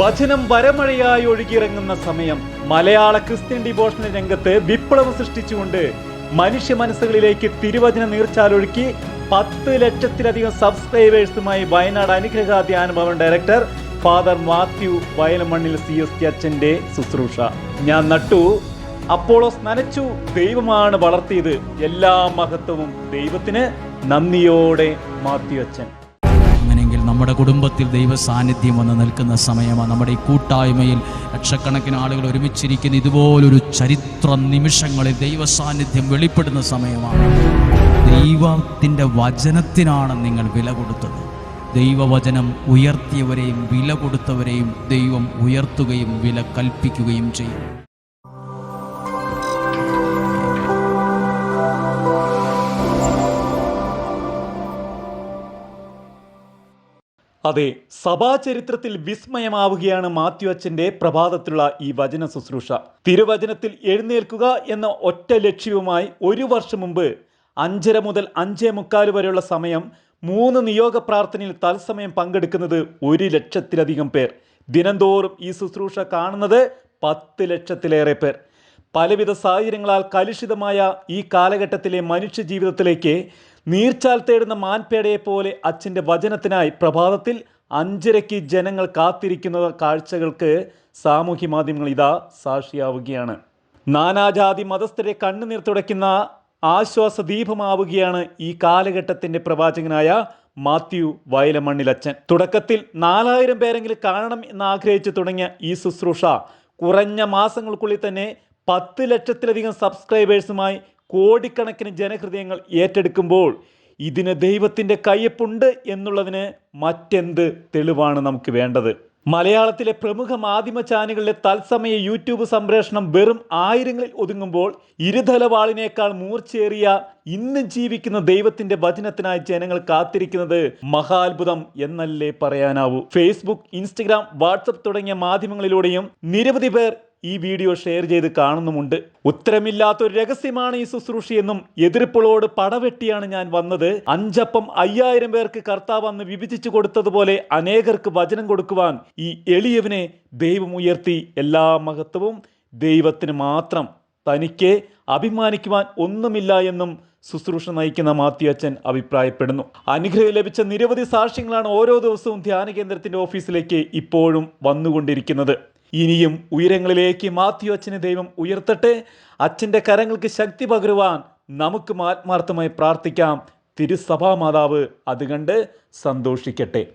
വചനം വരമഴയായി ഒഴുകിയിറങ്ങുന്ന സമയം മലയാള Christian devotional രംഗത്ത് വിപ്ലവം സൃഷ്ടിച്ചുകൊണ്ട് മനുഷ്യ മനസ്സുകളിലേക്ക് തിരുവചന നീർച്ചാലൊഴുക്കി പത്ത് ലക്ഷത്തിലധികം സബ്സ്ക്രൈബേഴ്സുമായി Wayanad Anugraha Dhyana Bhavan director father Mathew Vayalamannil C S T അച്ഛന്റെ ശുശ്രൂഷ. ഞാൻ നട്ടു. അപ്പോളോസ് നനച്ചു. ദൈവമാണ് വളർത്തിയത്. എല്ലാ മഹത്വവും ദൈവത്തിന്. നന്ദിയോടെ മാത്യു അച്ഛൻ. നമ്മുടെ കുടുംബത്തിൽ ദൈവ സാന്നിധ്യം വന്ന് നിൽക്കുന്ന സമയമാണ്. നമ്മുടെ ഈ കൂട്ടായ്മയിൽ ലക്ഷക്കണക്കിന് ആളുകൾ ഒരുമിച്ചിരിക്കുന്ന ഇതുപോലൊരു ചരിത്ര നിമിഷങ്ങളിൽ ദൈവ സാന്നിധ്യം വെളിപ്പെടുന്ന സമയമാണ്. ദൈവത്തിന്റെ വചനത്തിനാണ് നിങ്ങൾ വില കൊടുത്തത്. ദൈവവചനം ഉയർത്തിയവരെയും വില കൊടുത്തവരെയും ദൈവം ഉയർത്തുകയും വില കൽപ്പിക്കുകയും ചെയ്യും. അതെ സഭാചരിത്രത്തിൽ വിസ്മയമാവുകയാണ് മാത്യു അച്ഛന്റെ പ്രഭാതത്തിലുള്ള ഈ വചന ശുശ്രൂഷ. തിരുവചനത്തിൽ എഴുന്നേൽക്കുക എന്ന ഒറ്റ ലക്ഷ്യവുമായി ഒരു വർഷം മുമ്പ് അഞ്ചര മുതൽ അഞ്ചേ മുക്കാൽ വരെയുള്ള സമയം മൂന്ന് നിയോഗ പ്രാർത്ഥനയിൽ തത്സമയം പങ്കെടുക്കുന്നത് ഒരു ലക്ഷത്തിലധികം പേർ. ദിനംതോറും ഈ ശുശ്രൂഷ കാണുന്നത് പത്ത് ലക്ഷത്തിലേറെ പേർ. പലവിധ സാഹചര്യങ്ങളാൽ കലുഷിതമായ ഈ കാലഘട്ടത്തിലെ മനുഷ്യ ജീവിതത്തിലേക്ക് നീർച്ചാൽ തേടുന്ന മാൻപേടയെ പോലെ അച്ഛന്റെ വചനത്തിനായി പ്രഭാതത്തിൽ അഞ്ചരയ്ക്ക് ജനങ്ങൾ കാത്തിരിക്കുന്ന കാഴ്ചകൾക്ക് സാമൂഹ്യ മാധ്യമങ്ങൾ ഇതാ സാക്ഷിയാവുകയാണ്. നാനാജാതി മതസ്ഥരെ കണ്ണുനീർ തുടയ്ക്കുന്ന ആശ്വാസ ദീപമാവുകയാണ് ഈ കാലഘട്ടത്തിന്റെ പ്രവാചകനായ മാത്യു വയലമണ്ണിലച്ചൻ. തുടക്കത്തിൽ നാലായിരം പേരെങ്കിലും കാണണം എന്ന് ആഗ്രഹിച്ചു തുടങ്ങിയ ഈ ശുശ്രൂഷ കുറഞ്ഞ മാസങ്ങൾക്കുള്ളിൽ തന്നെ പത്ത് ലക്ഷത്തിലധികം സബ്സ്ക്രൈബേഴ്സുമായി കോടിക്കണക്കിന് ജനഹൃദയങ്ങൾ ഏറ്റെടുക്കുമ്പോൾ ഇതിന് ദൈവത്തിന്റെ കയ്യപ്പുണ്ട് എന്നുള്ളതിന് മറ്റെന്ത് തെളിവാണ് നമുക്ക് വേണ്ടത്? മലയാളത്തിലെ പ്രമുഖ മാധ്യമ ചാനലുകളിലെ തത്സമയ യൂട്യൂബ് സംപ്രേഷണം വെറും ആയിരങ്ങളിൽ ഒതുങ്ങുമ്പോൾ ഇരുതലവാളിനേക്കാൾ മൂർച്ചയേറിയ ഇന്നും ജീവിക്കുന്ന ദൈവത്തിന്റെ വചനത്തിനായി ജനങ്ങൾ കാത്തിരിക്കുന്നത് മഹാത്ഭുതം എന്നല്ലേ പറയാനാവൂ. ഫേസ്ബുക്ക് ഇൻസ്റ്റഗ്രാം വാട്സപ്പ് തുടങ്ങിയ മാധ്യമങ്ങളിലൂടെയും നിരവധി പേർ ഈ വീഡിയോ ഷെയർ ചെയ്ത് കാണുന്നുമുണ്ട്. ഉത്തരമില്ലാത്തൊരു രഹസ്യമാണ് ഈ ശുശ്രൂഷയെന്നും എതിർപ്പുകളോട് പടവെട്ടിയാണ് ഞാൻ വന്നത്. അഞ്ചപ്പം അയ്യായിരം പേർക്ക് കർത്താവ് അന്ന് വിഭജിച്ചു കൊടുത്തതുപോലെ അനേകർക്ക് വചനം കൊടുക്കുവാൻ ഈ എളിയവനെ ദൈവം ഉയർത്തി. എല്ലാ മഹത്വവും ദൈവത്തിന് മാത്രം. തനിക്ക് അഭിമാനിക്കുവാൻ ഒന്നുമില്ല എന്നും ശുശ്രൂഷ നയിക്കുന്ന മാത്യു അച്ഛൻ അഭിപ്രായപ്പെടുന്നു. അനുഗ്രഹം ലഭിച്ച നിരവധി സാക്ഷ്യങ്ങളാണ് ഓരോ ദിവസവും ധ്യാന കേന്ദ്രത്തിന്റെ ഓഫീസിലേക്ക് ഇപ്പോഴും വന്നുകൊണ്ടിരിക്കുന്നത്. ഇനിയും ഉയരങ്ങളിലേക്ക് മാത്യു അച്ഛനെ ദൈവം ഉയർത്തട്ടെ. അച്ഛന്റെ കരങ്ങൾക്ക് ശക്തി പകരുവാൻ നമുക്കും ആത്മാർത്ഥമായി പ്രാർത്ഥിക്കാം. തിരുസഭാ മാതാവ് അത് കണ്ട് സന്തോഷിക്കട്ടെ.